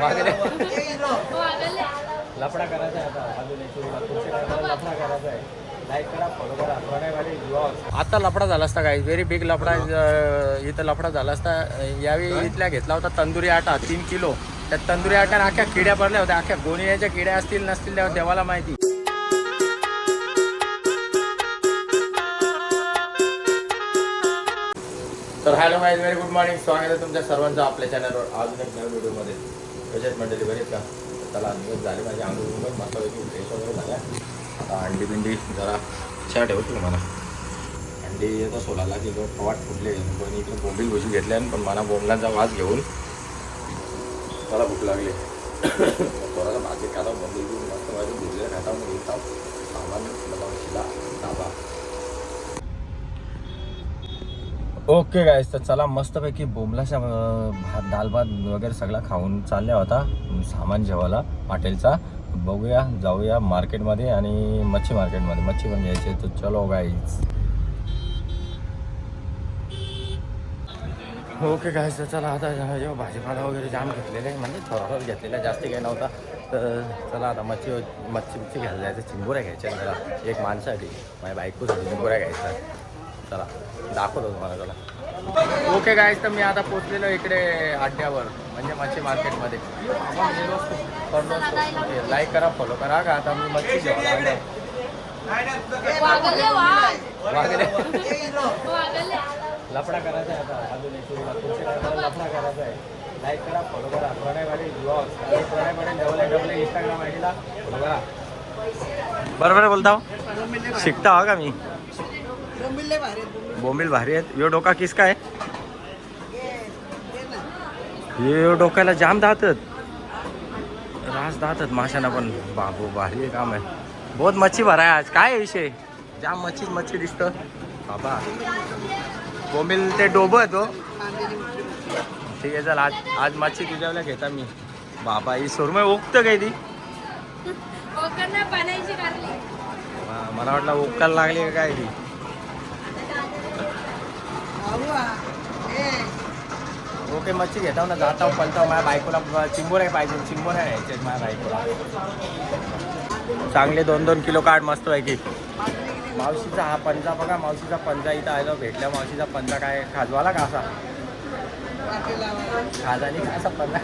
वागले लफडा करायचा आहे आता. अजून लफडा करायचा आहे. लाईक करा फॉलो करा. प्रणयवाडी ब्लॉग आता लफडा झाला असता काय व्हेरी बिग लफडा इथं लफडा झाला असता. यावेळी इथल्या घेतला होता तंदुरी आटा तीन किलो. त्या तंदुरी आट्यानं अख्ख्या किड्या पडल्या होत्या. अख्ख्या गोणीच्या किड्या असतील नसतील तेव्हा देवाला माहिती. तर hello my very good morning स्वागत आहे तुमच्या सर्वांचं आपल्या चॅनलवर अजून एक नवीन व्हिडिओमध्ये त्याच्यात मंडळी बरेच का त्याला दिवस झाले माझ्या अंगून मस्त फ्रेश वगैरे झाल्या. आता अंडी बिंडी जरा छान ठेवतो मला अंडी येतो सोलाला गेलो पवाट फुटले. पण इकडे बोंबील भुजी घेतल्या पण मला बोंबलांचा वास घेऊन मला भूक लागली. थोडासा भाजी खाता बोंबील घेऊन मस्त भाजी भुजले खाता मग येतात सामान शिला डाबा ओके गायस तर चला मस्तपैकी बोंबलाच्या भात दाल भात वगैरे सगळा खाऊन चालल्या होता सामान जेवायला हॉटेलचा. बघूया जाऊया मार्केटमध्ये आणि मच्छी मार्केटमध्ये. मच्छी पण घ्यायची आहे, तर चलो गाईज ओके गायस तर चला आता जेव्हा भाजीपाला वगैरे जाम घेतलेला आहे म्हणजे थोडाफार घेतलेला आहे, जास्त काही नव्हता. तर चला आता मच्छी मच्छी बिच्छी घ्यायला जायचं चिंबोऱ्या घ्यायच्या मला एक माणसासाठी माझ्या बायकोसाठी चिंबोऱ्या घ्यायचा. चला दाखवतो तुम्हाला चला. ओके गायस तर मी आता पोचलेलो इकडे अड्ड्यावर म्हणजे मच्छी मार्केटमध्ये. लाईक करा फॉलो करा का आता मी मच्छी लफडा करायचा आहे आता अजून एक सुरुवात. तुमच्या कामाला लफडा करायचा आहे. लाईक करा फॉलो करा. प्रणयवाडी ब्लॉग आणि Pranaywadi double double Instagram I Dila follow करा. बरोबर बोलता हो? शिकता हो का मी? बोंबील भारी आहेत. यो डोका किसका आहे यो डोक्याला जाम दातात. रास दातात माशांना पण. बाबू भारी आहे काम आहे. बहुत मच्छी भरा आहे आज. काय आहे विषय? जाम मच्छीच मच्छी दिसतं. बाबा. बोंबील ते डोबत हो. ठीक आहे चल. आज आज मच्छी तुझ्याला घेता मी. बाबा ही सुरमय ओकतं काय ती? मला वाटलं ओकायला लागली का काय ती? ओके मच्छी घेताव ना जाताव पलताव माझ्या बायकोला चिंबोऱ्या पाहिजे चिंबोऱ्या घ्यायचे माझ्या बायकोला. चांगले दोन दोन किलो काढ मस्त पैकी. मावशीचा हा पंजा बघा मावशीचा पंजा इथं आलो भेटल्या मावशीचा पंजा काय खाजवाला का असा? खाजानी का असा पंजा?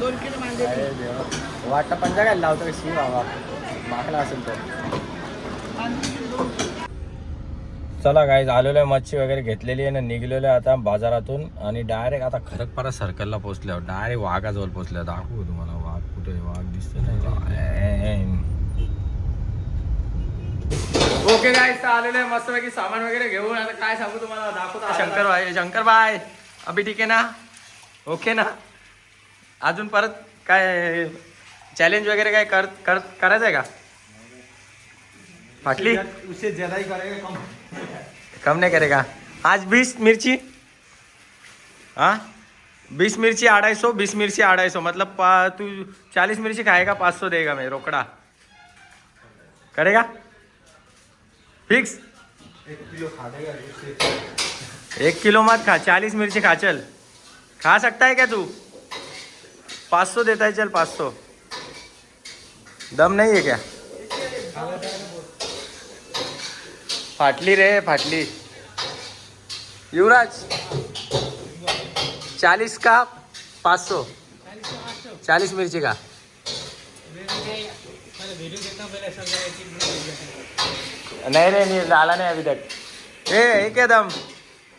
दोन किलो वाटतं पंजा काय लावतो शिव बाबा माकला असेल तो. चला काय आलेलो आहे मच्छी वगैरे घेतलेली आहे ना निघलेलो आहे आता बाजारातून. आणि डायरेक्ट आता खरकपारा सर्कलला पोहोचल्यावर डायरेक्ट वाघाजवळ पोहोचल्या दाखवू तुम्हाला? वाघ कुठे वाघ दिसतो नाही ओके काय आलेलो आहे मस्तपैकी सामान वगैरे घेऊन. आता काय सांगू तुम्हाला? दाखवतो. शंकर भाई शंकर भाई अभि ठीक आहे ना? ओके ना? अजून परत काय चॅलेंज वगैरे काय करत कर करायचं आहे का? फाटली उसे ज़्यादा ही करेगा कम। कम नहीं करेगा। आज बीस मिर्ची। हाँ? बीस मिर्ची अढ़ाई सौ बीस मिर्ची अढ़ाई सौ। मतलब तू चालीस मिर्ची खाएगा पाँच सौ देगा मैं रोकड़ा। करेगा? फिक्स? एक किलो खा देगा एक किलो मत खा चालीस मिर्ची खा चल। खा सकता है क्या तू? पाँच सौ देता है चल पाँच सौ। दम नहीं है क्या? फाटली रे फाटली. युवराज चालीस का पाच सो चालीस मिरची का? नाही रे मी आला नाही अभी तक. ए एक दम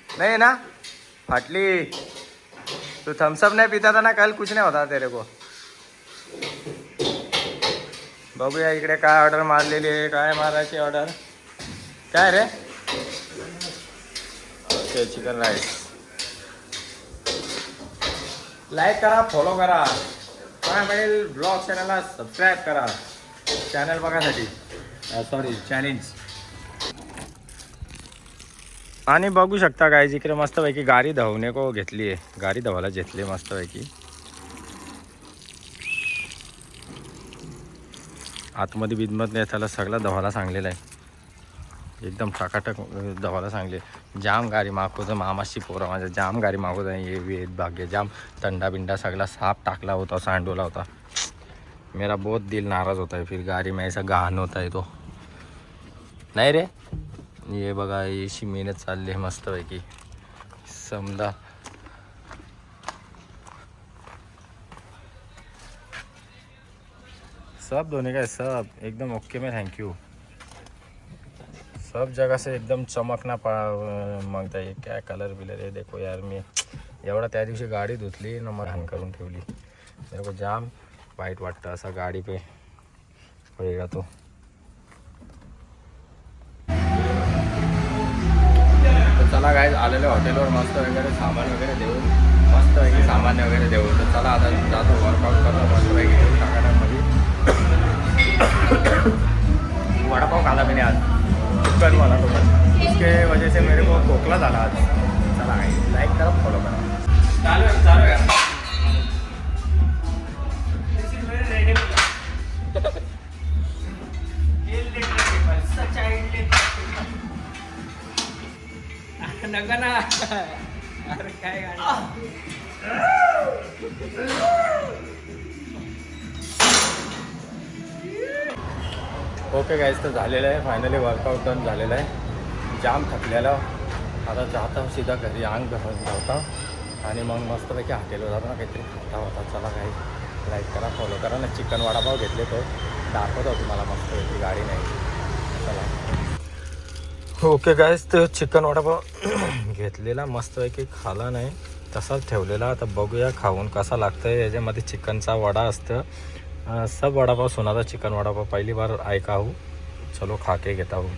नाही ना? फाटली. तू थम्सअप नाही पिता था ना कल कुछ नाही होता तेरे को. बघूया इकडे काय ऑर्डर मारलेली आहे काय मारायची ऑर्डर काय रे? ओके चिकन राईस लाईक करा फॉलो करा. काय मिळेल ब्लॉग चॅनलला सबस्क्राईब करा. चॅनल बघासाठी. Uh, सॉरी चॅलेंज आणि बघू शकता काय जिकडे मस्तपैकी गाडी धावणे को घेतली आहे. गाडी धावायला घेतली आहे मस्तपैकी. आतमध्ये बिदमत नाही त्याला सगळं धावायला सांगलेला आहे. एकदम टाकाटक दवाला सांगले जाम गारी मागवतं मामाशी पोरं माझ्या जाम गारी मागवत ये वेद भाग्य जाम तंडा बिंडा सगळा साप टाकला होता सांडवला होता. मेरा बहुत दिल नाराज होता है फिर गाड़ी में ऐसा गहान होता है तो। नाही रे? ये बघा अशी मेहनत चालली आहे मस्तपैकी. समजा. सब धोने का सब. एकदम ओके में थैंक यू सब जगह से एकदम चमकना पा मागता आहे काय कलर बिलर आहे देखो यार मी एवढा त्या दिवशी गाडी धुतली न मग घाण करून ठेवली. देखो जाम वाईट वाटतं असा गाडी पे. होईल तो. चला काय आलेल्या हॉटेलवर मस्त वगैरे सामान वगैरे देऊन मस्त सामान सामान्य वगैरे देऊन. तर चला आता जातो वर्कआउट करतो मस्त वगैरे टाकायला. चिकन वाला तो बस उसके वजह से मेरे को खोकला झाला आज. चला लाईक करा फॉलो करा. चालू आहे चालू आहे नका ना अरे काय ओके गाईज तर झालेलं आहे. फायनली वर्कआउट डन झालेलं आहे. जाम थकलेलं. आता जाता सीधा घरी अंग धावता आणि मग मस्तपैकी हॉटेलवर जातो ना काहीतरी खाता होता. चला काही लाईक करा फॉलो करा. ना चिकन वडापाव घेतले तो. दाखवतो तुम्हाला मस्तपैकी गाडी नाही. चला. ओके गाईज तर चिकन वडापाव घेतलेला. मस्तपैकी खाला नाही. तसाच ठेवलेला. आता बघूया खाऊन कसा लागतं याच्यामध्ये चिकनचा वडा असतं. सब वडापाव सोनाचा चिकन वडापाव पहिली बार ऐका हूँ। चलो खा के घेता हूँ।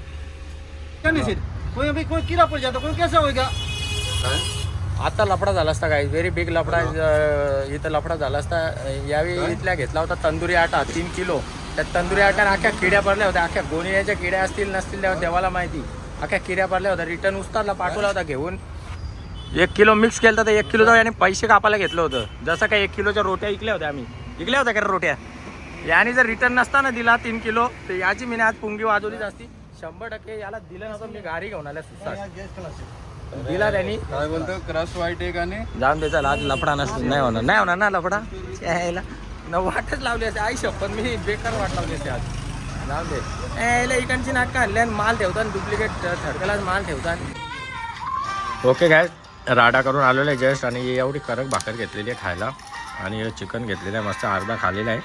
क्या नहीं सिर कोई अभी कोई कीड़ा पड़ जाता कोई कैसा होगा आता लफडा झाला असता काय व्हेरी बिग लफडा इथं लफडा झाला असता. यावेळी इथल्या घेतला होता तंदुरी आटा तीन किलो. त्या तंदुरी आटा अख्ख्या किड्या पडल्या होत्या. अख्ख्या गोणीच्या किड्या असतील नसतील तेव्हा देवाला माहिती. अख्ख्या किड्या पडल्या होत्या. रिटर्न उस्तादला पाठवला होता घेऊन. एक किलो मिक्स केलं तर एक किलो याने पैसे कापायला घेतलं होतं. जसं काय एक किलोच्या रोट्या इकल्या होत्या आम्ही. इकल्या होत्या का रे रोट्या? याने जर रिटर्न नसताना दिला तीन किलो तर याची मी आज पुंगी वाजवलीच असती शंभर टक्के याला दिलं नव्हतं मी गाडी घेऊन आल्या सुसाट दिला त्यांनी. काय बोलतो? क्रश वाईट आहे का नाही जाऊन द्यायचा आज लफडा नसतो नाही होणार. नाही होणार ना लफडा? यायला. न वाटच लावली असते आई शपथ मी बेकार वाट लावली असते आज. जाऊन दे. यायला इकडची नाटकं आणली आणि माल ठेवतात डुप्लिकेट थडकलाच माल ठेवतात. ओके काय राडा करून आलेलो आहे जस्ट आणि एवढी कडक भाकर घेतलेली आहे खायला. आणि चिकन घेतलेलं आहे. मस्त अर्धा खालेला आहे.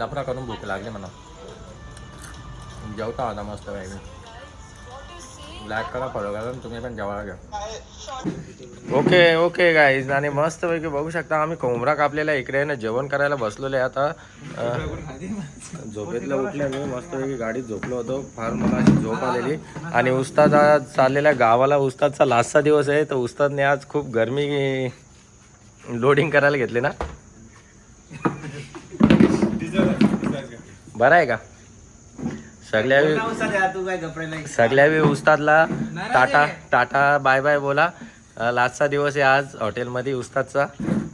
लफडा करून भूक लागली म्हणा जेवता आता मस्त काय ब्लॅक करा फॉलो करा तुम्ही पण जेवायला घ्या ओके ओके गाईज आणि मस्त पैकी बघू शकता आम्ही कोंबरा कापलेला इकडे आहे ना जेवण करायला बसलेलो आहे आता. अं, झोपेतलं मी मस्त पैकी गाडीत झोपलो होतो. फार मला अशी झोप आलेली. आणि उस्ताद आज चाललेल्या गावाला. उस्तादचा लास्टचा दिवस आहे. तर उस्तादने आज खूप गरमी लोडिंग करायला घेतली ना. बरं आहे का? सगळ्या सगळ्या बी उस्तादला टाटा टाटा बाय बाय बोला. अं, लास्टचा दिवस आहे आज हॉटेलमध्ये उस्तादचा.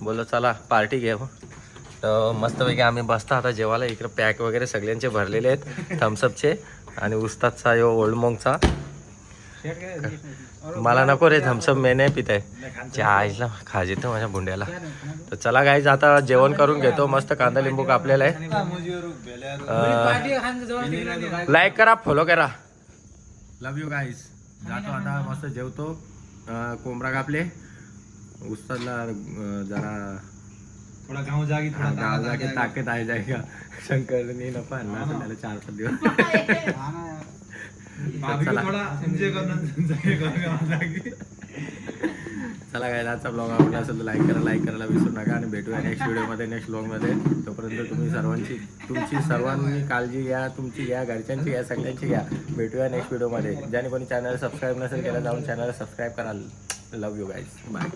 बोलो चला पार्टी घेऊ. तर मस्तपैकी आम्ही बसता. आता जेवायला इकडे पॅक वगैरे सगळ्यांचे भरलेले आहेत थम्सअपचे आणि उस्तादचा यो ओल्ड मोंगचा मला नको रे थम्सअप मी नाही पित आहे त्या आईला खाज येतं माझ्या बुंड्याला तर चला गाईज आता जेवण करून घेतो मस्त कांदा लिंबू कापलेला आहे लाईक करा फॉलो करा लव यू गाईज जातो आता मस्त जेवतो अं, कोंबडा कापले उस्तादला जरा थोडा गाँव जागी थोड़ा गाव जाके ताकद आ जाएगा शंकरनी आणला आता त्याला चार पाच दिवस चला. चला काय आजचा ब्लॉग आवडला असेल तर लाईक करा लाईक करायला विसरू नका आणि भेटूया नेक्स्ट व्हिडिओमध्ये नेक्स्ट ब्लॉगमध्ये तोपर्यंत तुम्ही सर्वांची तुमची सर्वांनी काळजी घ्या तुमची घ्या घरच्यांची घ्या सगळ्यांची घ्या. भेटूया नेक्स्ट व्हिडिओमध्ये ज्याने कोणी चॅनल सबस्क्राईब नसेल केलं जाऊन चॅनल सबस्क्राईब कराल. Love you guys bye